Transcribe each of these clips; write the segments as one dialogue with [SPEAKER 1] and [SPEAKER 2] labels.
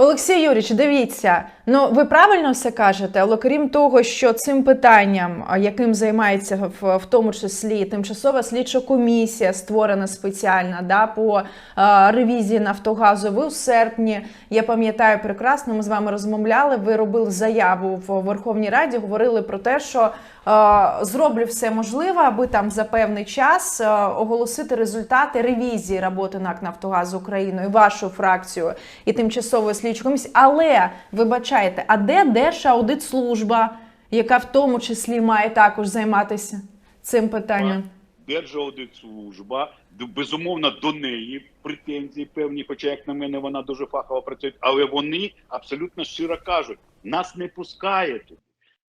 [SPEAKER 1] Олексій Юрійович, дивіться, ну ви правильно все кажете, але крім того, що цим питанням, яким займається в, в тому числі тимчасова слідча комісія, створена спеціальна да, по а, ревізії Нафтогазу, ви у серпні, я пам'ятаю прекрасно, ми з вами розмовляли. Ви робили заяву в Верховній Раді, говорили про те, що а, зроблю все можливе, аби там за певний час а, оголосити результати ревізії роботи НАК Нафтогаз України, вашу фракцію і тимчасової слідчої комісії. Але вибачайте, а де Держаудитслужба, яка в тому числі має також займатися цим питанням?
[SPEAKER 2] Держаудитслужба, безумовно, до неї претензії певні, хоча, як на мене, вона дуже фахово працює, але вони абсолютно щиро кажуть, нас не пускає туди.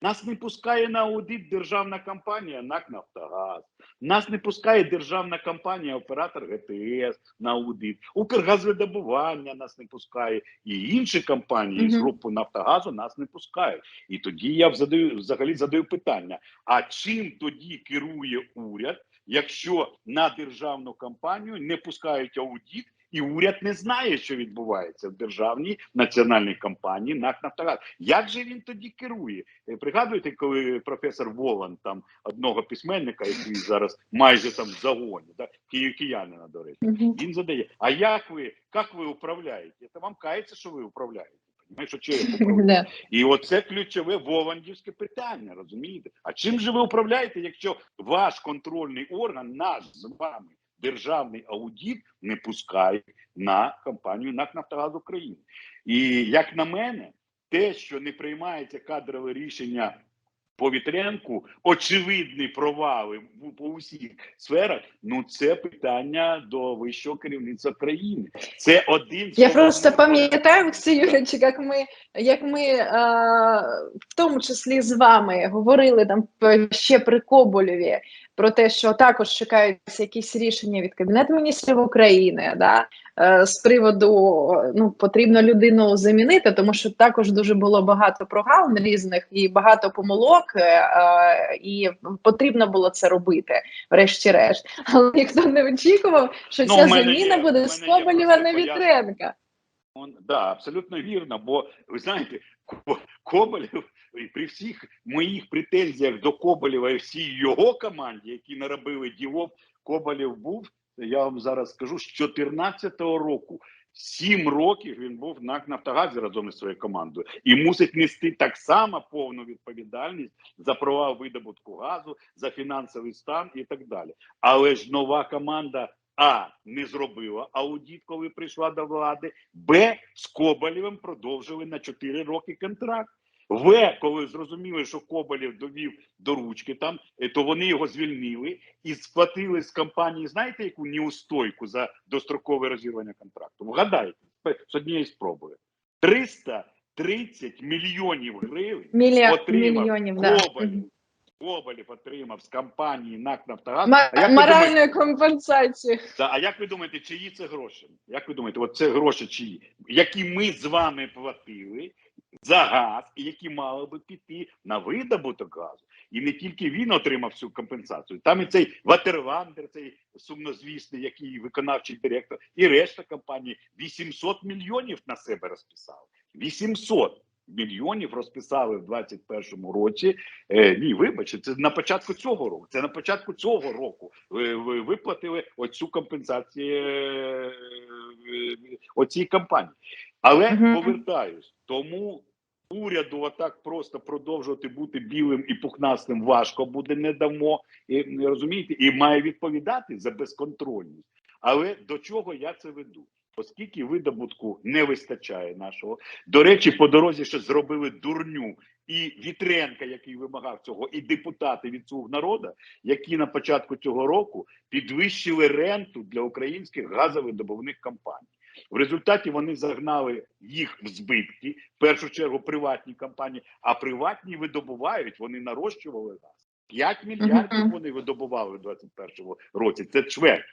[SPEAKER 2] Нас не пускає на аудит державна компанія НАК Нафтогаз. Нас не пускає державна компанія Оператор ГТС на аудит. Укргазвидобування нас не пускає. І інші компанії з групи Нафтогазу нас не пускають. І тоді я задаю, взагалі задаю питання: а чим тоді керує уряд, якщо на державну компанію не пускають аудит, і уряд не знає, що відбувається в державній національній компанії НАК «Нафтогаз». Як же він тоді керує? Е, Пригадуєте, коли професор Волан, там одного письменника, який зараз майже там в загоні, да киянина, до речі, він задає: А як ви як ви управляєте? Це вам кається, що ви управляєте? Знаєш, що. І оце ключове Воландівське питання, розумієте? А чим же ви управляєте, якщо ваш контрольний орган, наш з вами державний аудит не пускає на компанію НАК «Нафтогаз України? І як на мене, те, що не приймається кадрове рішення по Вітренку, очевидні провали по усіх сферах. Ну це питання до вищого керівництва країни. Це один з
[SPEAKER 3] Я просто пам'ятаю, Олексій Юрійович, як ми, як ми е, в тому числі з вами говорили там ще при Коболєві про те, що також чекаються якісь рішення від Кабінету міністрів України, да, е, з приводу ну, потрібно людину замінити, тому що також дуже було багато прогалин різних і багато помилок, е, е, і потрібно було це робити, врешті-решт. Але ніхто не очікував, що
[SPEAKER 2] Ну,
[SPEAKER 3] ця заміна
[SPEAKER 2] є-
[SPEAKER 3] буде з Коболєва на. Вітренка.
[SPEAKER 2] Он, да, абсолютно вірно. Бо ви знаєте, Ко- Коболєв при всіх моїх претензіях до Коболєва і всій його команді, які наробили ділов, Коболєв був. Я вам зараз скажу з 14-го року. Сім років він був на Нафтогазі разом із своєю командою і мусить нести так само повну відповідальність за провал видобутку газу, за фінансовий стан і так далі. Але ж нова команда а не зробила аудит, коли прийшла до влади. Б з Коболєвим продовжили на 4 роки контракт. В, коли зрозуміли, що Коболєв довів до ручки там, е, то вони його звільнили і сплатили з компанії, знаєте, яку неустойку за дострокове розірвання контракту? Вгадайте, з однієї спроби. 330 мільйонів гривень
[SPEAKER 3] Мілья...
[SPEAKER 2] отримав
[SPEAKER 3] мільйонів, да.
[SPEAKER 2] Коболєв.
[SPEAKER 3] Мгм.
[SPEAKER 2] Коболєв отримав з компанії НАК «Нафтогаз».
[SPEAKER 3] Ма-
[SPEAKER 2] А як
[SPEAKER 3] Моральної компенсації.
[SPEAKER 2] Да, а як ви думаєте, чиї це гроші? Як ви думаєте, от це гроші чиї, які ми з вами платили за газ, які мали би піти на видобуток газу? І не тільки він отримав цю компенсацію. Там і цей Ватерландер, цей сумнозвісний, який виконавчий директор, і решта компанії 800 мільйонів на себе розписали. 800 мільйонів розписали в 21-му році. Е, ні, вибачте, це на початку цього року. Це на початку цього року ви, ви виплатили оцю компенсацію е, е, оцій компанії. Але повертаюсь, тому уряду отак просто продовжувати бути білим і пухнастим важко буде не дамо. І, розумієте, і має відповідати за безконтрольність. Але до чого я це веду? Оскільки видобутку не вистачає нашого, до речі, по дорозі ще зробили дурню і Вітренка, який вимагав цього, і депутати від слуг народу, які на початку цього року підвищили ренту для українських газовидобувних компаній. В результаті вони загнали їх в збитки, в першу чергу приватні компанії, а приватні видобувають, вони нарощували газ. 5 мільярдів вони видобували в 2021 році. Це чверть.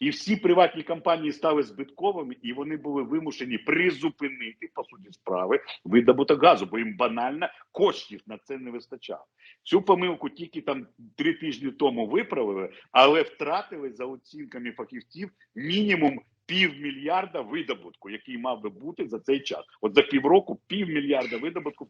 [SPEAKER 2] І всі приватні компанії стали збитковими, і вони були вимушені призупинити по суті справи видобуток газу, бо їм банально коштів на це не вистачало. Цю помилку тільки там три тижні тому виправили, але втратили за оцінками фахівців мінімум півмільярда видобутку, який мав би бути за цей час. От за півроку півмільярда видобутку